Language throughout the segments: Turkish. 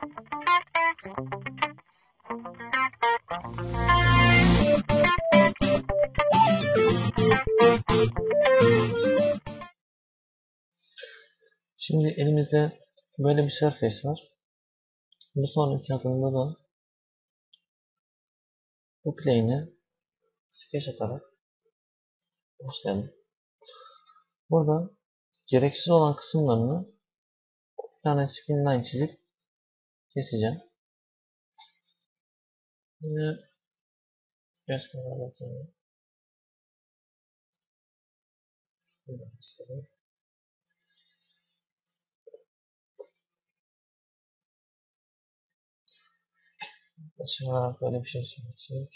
Şimdi elimizde böyle bir surface var. Bu sonraki adımda da bu plane'i sketch atarak başlayalım. Burada gereksiz olan kısımlarını bir tane spin line çizip keseceğim. Yine göz kararı Yaklaşık olarak böyle bir şey söyleyecek.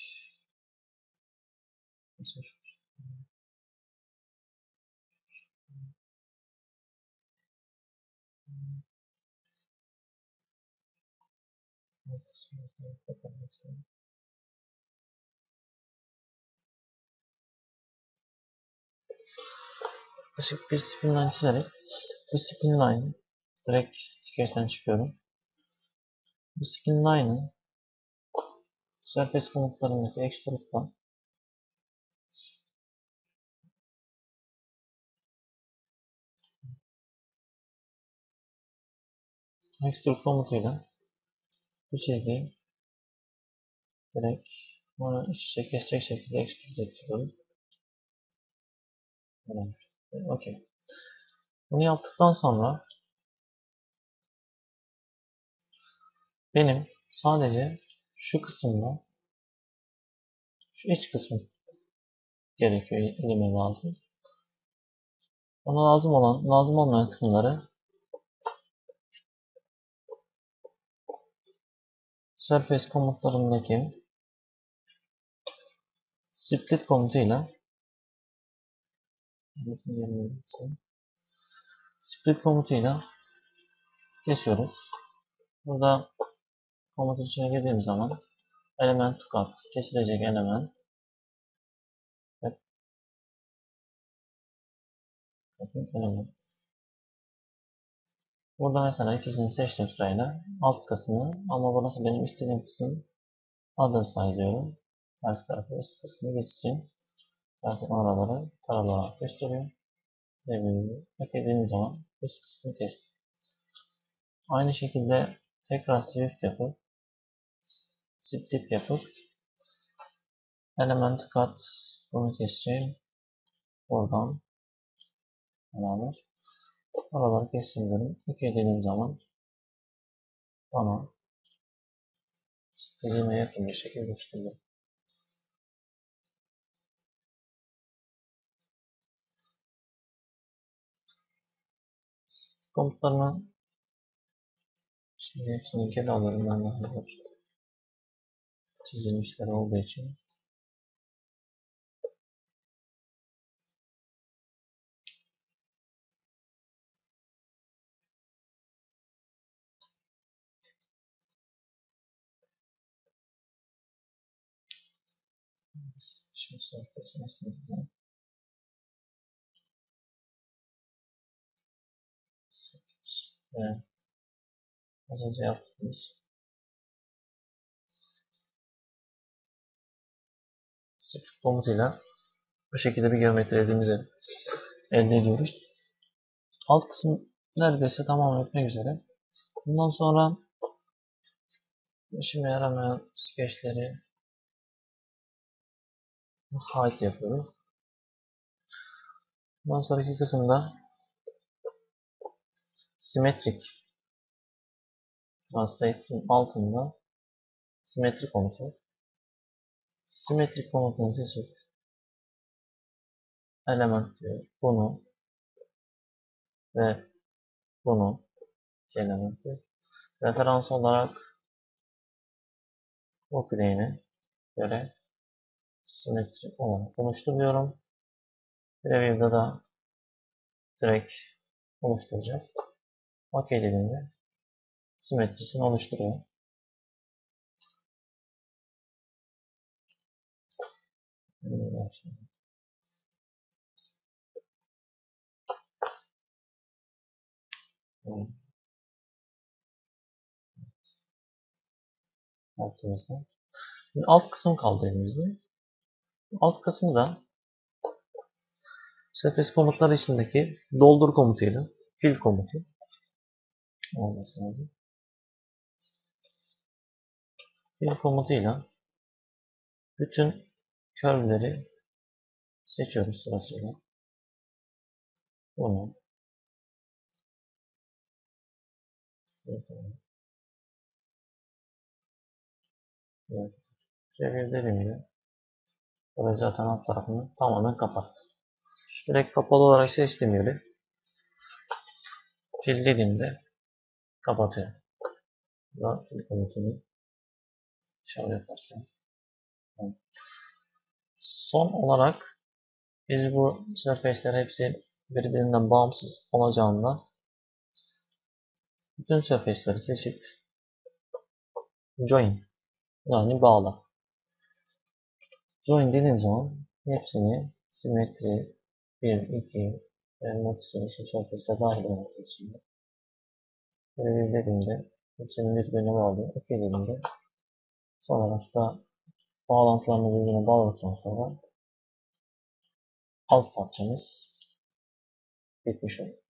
Yaklaşık bir spin line çizerek bu spin line direkt sketch'ten çıkıyorum. Bu spin line'ı Surface komutlarındaki extrude'dan extrude komutuyla bu çizgiyi direkt bunu iç içe kesecek şekilde extrude ettiriyorum. Okey. Bunu yaptıktan sonra benim sadece şu kısımda şu iç kısmı gerekiyor elime lazım. Ona lazım olan, lazım olmayan kısımları Surface komutlarındaki split komutuyla split komutuyla kesiyoruz. Burada komut içine girdiğim zaman element kat kesilecek element evet. element Burada mesela ikisini seçtim sırayla. Alt kısmı ama burası benim istediğim kısım. Other size. Ters tarafı üst kısmı geçsin. Zaten oraları taralı olarak gösteriyor. Devrini eklediğim zaman üst kısmı kestim. Aynı şekilde tekrar swift yapıp split yapıp element cut bunu keseceğim. Oradan beraber oraları kestim diyorum. Eklediğim zaman bana istediğime yakın bir şekilde gösteriyor. komutlarına şimdi hepsini geri alıyorum ben hazır çizilmişler olduğu için Şimdi sayfasını sileceğim. Evet. Az önce yaptığımız script komutuyla bu şekilde bir geometri elimize elde ediyoruz. Alt kısım neredeyse tamam etmek üzere. Bundan sonra işime yaramayan skeçleri hide yapıyorum. Bundan sonraki kısımda simetrik translate'in altında simetrik komutu simetrik komutunu seçip element diyor. Bunu ve bunu elementi referans olarak bu plane'e göre simetri olarak oluşturuyorum. Preview'da da direkt oluşturacak. OK dediğimde simetrisini oluşturuyor. Alt kısım kaldı elimizde. Alt kısmı da Surface komutları içindeki doldur komutuyla fill komutu olması lazım. Fill komutuyla bütün curve'leri seçiyoruz sırasıyla. Bunu Evet. Çevir dediğimde burayı zaten alt tarafını tamamen kapattı. Direkt kapalı olarak seçtiğim yeri fil dediğimde kapatıyor. Ve fil komutunu şöyle yaparsam. Son olarak biz bu surface'ler hepsi birbirinden bağımsız olacağından bütün surface'leri seçip join yani bağla. Join dediğim zaman hepsini simetri 1, 2 ve multisini şu surface'e dahil olması için böyle dediğimde hepsini birbirine bağlı. OK dediğimde son olarak da bağlantılarını birbirine bağladıktan sonra alt parçamız bitmiş olur.